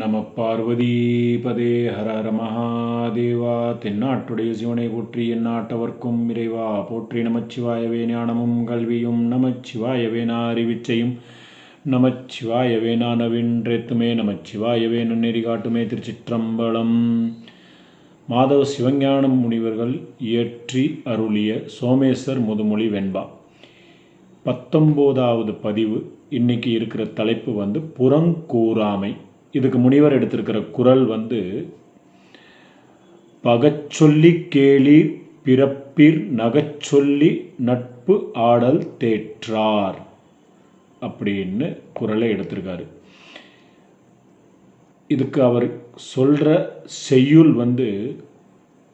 நம பார்வதிபதே ஹர ஹர மகாதேவா. தென்னாட்டுடைய சிவனை போற்றி எந்நாட்டவர்க்கும் இறைவா. போற்றி நமச்சிவாயவே ஞானமும் கல்வியும். நமச்சிவாயவே அறிவிச்சையும் நமச்சிவாயவே நானவின்றெத்துமே நமச்சிவாயவே நன்னெறி காட்டுமே திருச்சிற்றம்பலம். மாதவ சிவஞானம் முனிவர்கள் இயற்றி அருளிய சோமேஸ்வர் முதுமொழி வெண்பா. பத்தொம்போதாவது பதிவு. இன்னைக்கு இருக்கிற தலைப்பு வந்து புறங்கூறாமை. இதுக்கு முனிவர் எடுத்திருக்கிற குரல் வந்து பகச்சொல்லி கேளீர் பிறப்பிர் நகச்சொல்லி நட்பு ஆடல் தேற்றார் அப்படின்னு குரலை எடுத்திருக்காரு. இதுக்கு அவர் சொல்கிற செய்யுள் வந்து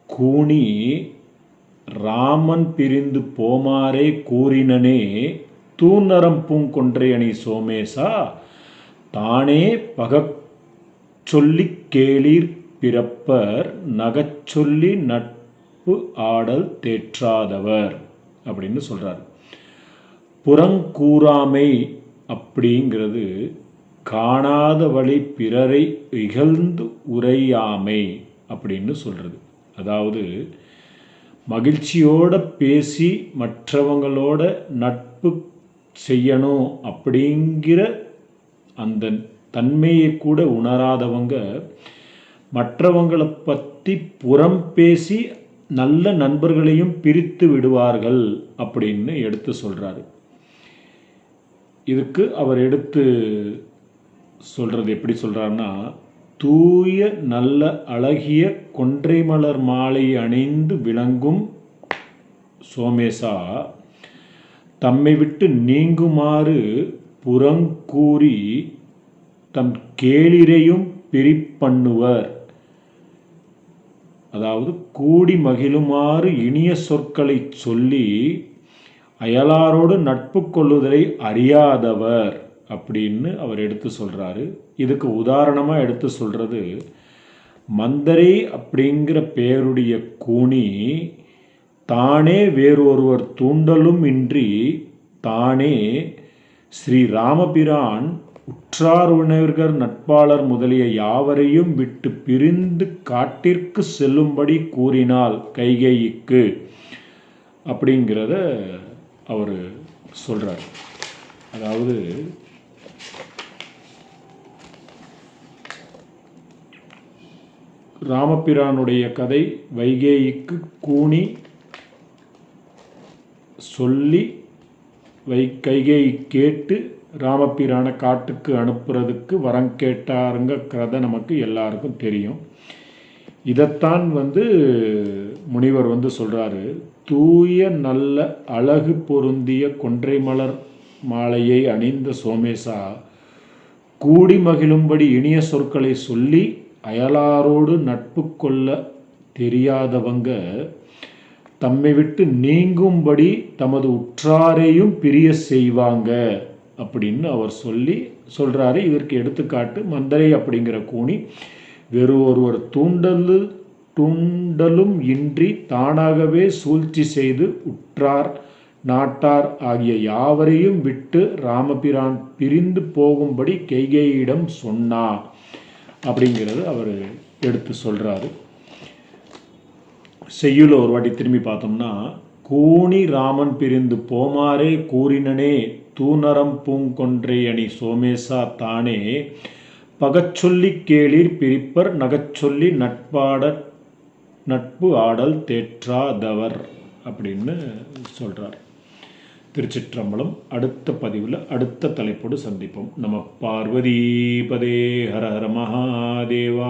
கூணி ராமன் பிரிந்து போமாரே கூறினனே தூநரம் பூங்கொன்றையணி சோமேசா தானே பக சொல்லி கேளீர் பிறப்பர் நகச்சொல்லி நட்பு ஆடல் தேற்றாதவர் அப்படின்னு சொல்கிறார் புறங்கூறாமை அப்படிங்கிறது காணாத வழி பிறரை இகழ்ந்து உரையாமை அப்படின்னு சொல்கிறது அதாவது மகிழ்ச்சியோட பேசி மற்றவங்களோட நட்பு செய்யணும் அப்படிங்கிற அந்த தன்மையை கூட உணராதவங்க மற்றவங்களை பற்றி புறம் பேசி நல்ல நண்பர்களையும் பிரித்து விடுவார்கள் அப்படின்னு எடுத்து சொல்கிறாரு இதுக்கு அவர் எடுத்து சொல்கிறது எப்படி சொல்கிறாருன்னா தூய நல்ல அழகிய கொன்றை மலர் மாலை அணிந்து விளங்கும் சோமேசா தம்மை விட்டு நீங்குமாறு புறங்கூறி தம் கேளிரையும் பிரிப்பண்ணுவர். அதாவது கூடி மகிழுமாறு இனிய சொற்களை சொல்லி அயலாரோடு நட்பு கொள்ளுதலை அறியாதவர் அப்படின்னு அவர் எடுத்து சொல்கிறாரு இதுக்கு உதாரணமாக எடுத்து சொல்கிறது மந்தரை அப்படிங்கிற பெயருடைய கூனி தானே வேறொருவர் தூண்டலும் இன்றி தானே ஸ்ரீ ராமபிரான் உற்றார் உணவர்கள் நட்பாளர் முதலிய யாவரையும் விட்டு பிரிந்து காட்டிற்கு செல்லும்படி கூறினால் கைகேயிக்கு. அப்படிங்கிறத அவர் சொல்கிறார் அதாவது ராமபிரானுடைய கதை வைகேயிக்கு கூணி சொல்லி வை கைகேயி கேட்டு ராமபிரான காட்டுக்கு அனுப்புறதுக்கு வரம் கேட்டாருங்க கதை நமக்கு எல்லாருக்கும் தெரியும். இதைத்தான் வந்து முனிவர் வந்து சொல்கிறாரு தூய நல்ல அழகு பொருந்திய கொன்றை மலர் மாலையை அணிந்த சோமேசா கூடி மகிழும்படி இனிய சொற்களை சொல்லி அயலாரோடு நட்பு கொள்ள தெரியாதவங்க தம்மை விட்டு நீங்கும்படி தமது உற்றாரையும் பிரிய செய்வாங்க. அப்படின்னு அவர் சொல்லி சொல்கிறாரு இதற்கு எடுத்துக்காட்டு மந்தரை அப்படிங்கிற கூனி வெறும் ஒருவர் தூண்டல் தூண்டலும் இன்றி தானாகவே சூழ்ச்சி செய்து உற்றார் நாட்டார் ஆகிய யாவரையும் விட்டு ராமபிரான் பிரிந்து போகும்படி கைகேயிடம் சொன்னா அப்படிங்கிறது அவர் எடுத்து சொல்கிறாரு செய்யுள்ள ஒரு வாட்டி திரும்பி பார்த்தோம்னா கூணி ராமன் பிரிந்து போமாறே கூறினனே தூணரம் பூங்கொன்றே அணி சோமேசா தானே. பகச்சொல்லி கேளிர் பிரிப்பர் நகச்சொல்லி நட்பாட நட்பு ஆடல் தேற்றாதவர் அப்படின்னு சொல்கிறார் திருச்சிற்றம்பலம் அடுத்த பதிவில் அடுத்த தலைப்போடு சந்திப்போம். நம்ம பார்வதீபதே ஹர ஹர மகாதேவா.